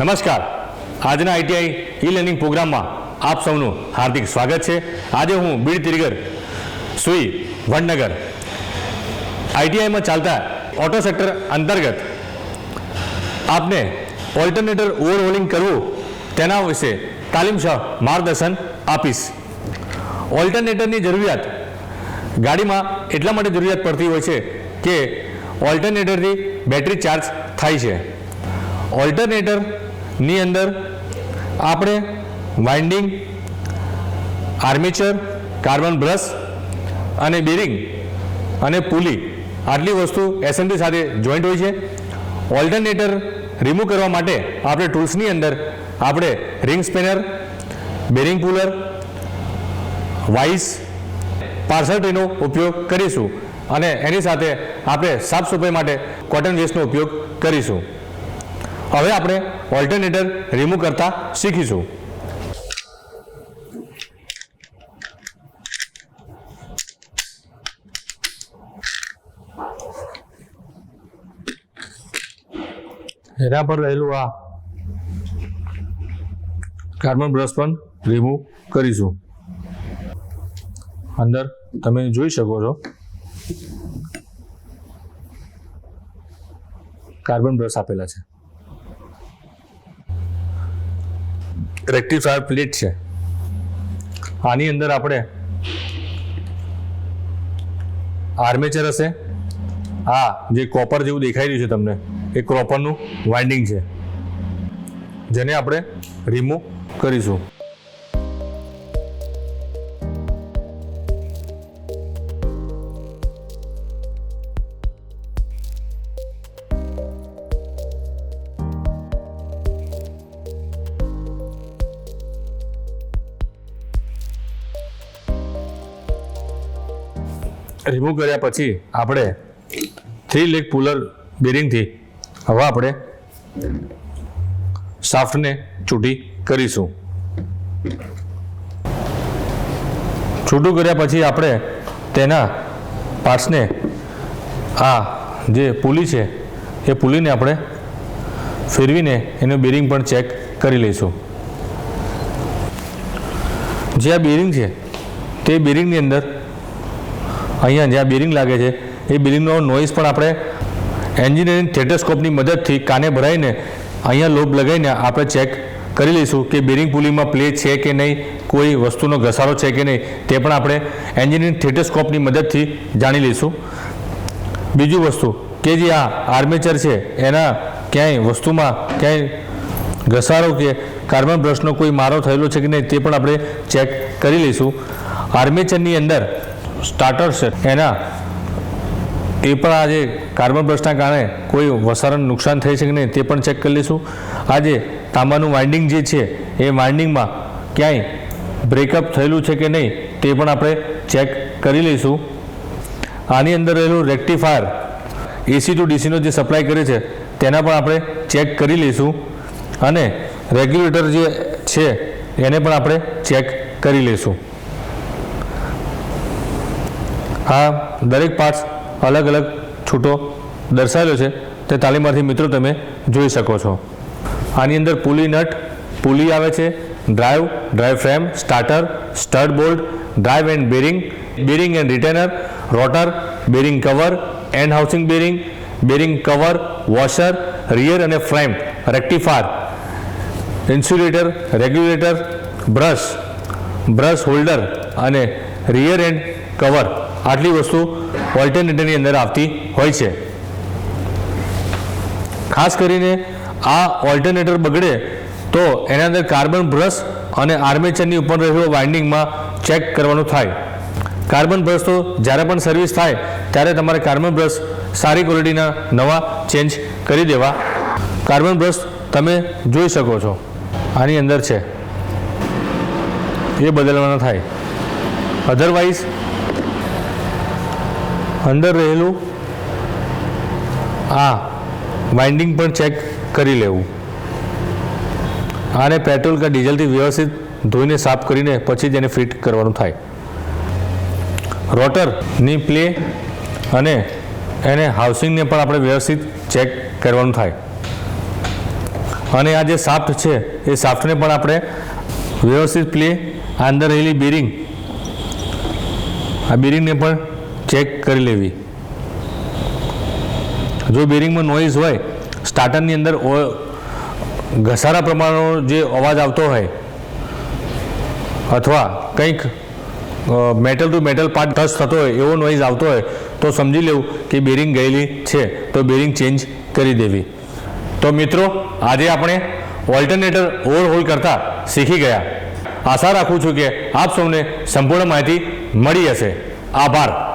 નમસ્કાર. આજના ITI e learning પ્રોગ્રામમાં આપ સૌનું હાર્દિક સ્વાગત છે. આજે હું બીડ તિરગર સુઈ વડનગર આઈટીઆઈમાં ચાલતા ઓટો સેક્ટર અંતર્ગત આપને ઓલ્ટરનેટર ઓવરહોલિંગ કરવું તેના વિશે તાલીમસહ માર્ગદર્શન આપીશ. ઓલ્ટરનેટરની જરૂરિયાત ગાડીમાં એટલા માટે જરૂરિયાત પડતી હોય છે કે ઓલ્ટરનેટરથી બેટરી ચાર્જ થાય છે. ઓલ્ટરનેટરની અંદર આપણે વાઇન્ડિંગ આર્મેચર કાર્બન બ્રશ અને બેરિંગ અને પુલી આટલી વસ્તુ એસેમ્બલી સાથે જોઈન્ટ હોય છે. ઓલ્ટરનેટર રિમૂવ કરવા માટે આપણે ટૂલ્સની અંદર આપણે ring spanner bearing puller vice parcel ટ્રેનો ઉપયોગ કરીશું. અને એની સાથે આપણે સાફ સફાઈ માટે કોટન વેસ્ટનો ઉપયોગ કરીશું. હવે આપણે ઓલ્ટરનેટર રિમૂવ કરતા શીખીશું. એના પર રહેલું આ કાર્બન બ્રશ પણ રિમૂવ કરીશું. અંદર તમે જોઈ શકો છો. કાર્બન બ્રશ આપેલા છે. રેક્ટિફાયર પ્લેટ છે. આની અંદર આપણે આર્મેચર હશે. આ જે કોપર જેવું દેખાઈ રહ્યું છે તમને, એ કોપરનું વાઇન્ડિંગ છે. જેને આપણે રિમૂવ કરીશું. રિમૂવ કર્યા પછી આપણે થ્રી લેગ પુલર બેરિંગથી હવે આપણે શાફ્ટને છૂટી કરીશું. છૂટું કર્યા પછી આપણે તેના પાર્ટ્સને આ જે પુલી છે, એ પુલીને આપણે ફેરવીને એનું બેરિંગ પણ ચેક કરી લઈશું. જે આ બેરિંગ છે, તે બેરિંગની અંદર અહીંયા જ્યાં બેરિંગ લાગે છે, એ બેરિંગનો નોઇઝ પણ આપણે એન્જિનિયરિંગ થેટોસ્કોપની મદદથી કાને ભરાઈને અહીંયા લોબ લગાવીને આપણે ચેક કરી લઈશું કે બેરિંગ પુલીમાં પ્લે છે કે નહીં, કોઈ વસ્તુનો ઘસારો છે કે નહીં, તે પણ આપણે એન્જિનિયરિંગ થેટોસ્કોપની મદદથી જાણી લઈશું. બીજું વસ્તુ કે જે આ આર્મેચર છે, એના ક્યાંય વસ્તુમાં ક્યાંય ઘસારો કે કાર્બન બ્રશનો કોઈ મારો થયેલો છે કે નહીં, તે પણ આપણે ચેક કરી લઈશું. આર્મેચરની અંદર સ્ટાર્ટર છે. એના એ પણ આજે કાર્બન બ્રશના કારણે કોઈ વસારણ નુકસાન થઈ છે કે નહીં, તે પણ ચેક કરી લઈશું. આજે તાંબાનું વાઇન્ડિંગ જે છે, એ વાઇન્ડિંગમાં ક્યાંય બ્રેકઅપ થયેલું છે કે નહીં, તે પણ આપણે ચેક કરી લઈશું. આની અંદર રહેલું રેક્ટિફાયર એસી ટુ ડીસીનો જે સપ્લાય કરે છે, તેના પણ આપણે ચેક કરી લઈશું. અને રેગ્યુલેટર જે છે, એને પણ આપણે ચેક કરી લઈશું. આ દરેક પાર્ટ્સ અલગ અલગ છૂટો દર્શાવેલો છે. તે તાલીમાર્થી મિત્રો તમે જોઈ શકો છો. આની અંદર પુલી નટ, પુલી આવે છે, drive drive frame, starter, stud bolt, drive end bearing bearing end retainer, rotor, bearing cover, end housing bearing bearing cover, washer, rear અને frame, rectifier, insulator, regulator, brush brush holder અને rear end cover. આટલી વસ્તુ ઓલ્ટરનેટરની અંદર આવતી હોય છે. ખાસ કરીને આ ઓલ્ટરનેટર બગડે તો એના અંદર કાર્બન બ્રશ અને આર્મેચરની ઉપર રહેલો વાઇન્ડિંગમાં ચેક કરવાનું થાય. કાર્બન બ્રશ તો જ્યારે પણ સર્વિસ થાય, ત્યારે તમારે કાર્બન બ્રશ સારી ક્વોલિટીના નવા ચેન્જ કરી દેવા. કાર્બન બ્રશ તમે જોઈ શકો છો. આની અંદર છે. એ બદલવાના થાય. અધરવાઇઝ અંદર રહેલું, આ વાઇન્ડિંગ પણ ચેક કરી લેવું. આને પેટ્રોલ કે ડીઝલથી વ્યવસ્થિત ધોઈને સાફ કરીને પછી જ એને ફિટ કરવાનું થાય. રોટરની પ્લે અને એને હાઉસિંગને પણ આપણે વ્યવસ્થિત ચેક કરવાનું થાય. અને આ જે સાફ્ટ છે, એ સાફ્ટને પણ આપણે વ્યવસ્થિત પ્લે અંદર રહેલી બેરિંગ આ બેરિંગને પણ ચેક કરી લેવી. જો બેરિંગમાં નોઇઝ હોય સ્ટાર્ટરની અંદર ઘસારા પ્રમાણનો જે અવાજ આવતો હોય, અથવા કંઈક metal to metal part touch થતો હોય, એવો નોઇઝ આવતો હોય, તો સમજી લેવું કે બેરિંગ ગયેલી છે, તો બેરિંગ ચેન્જ કરી દેવી. તો મિત્રો, આજે આપણે ઓલ્ટરનેટર ઓવરહોલ કરતાં શીખી ગયા. આશા રાખું છું કે આપ સૌને સંપૂર્ણ માહિતી મળી હશે. આભાર.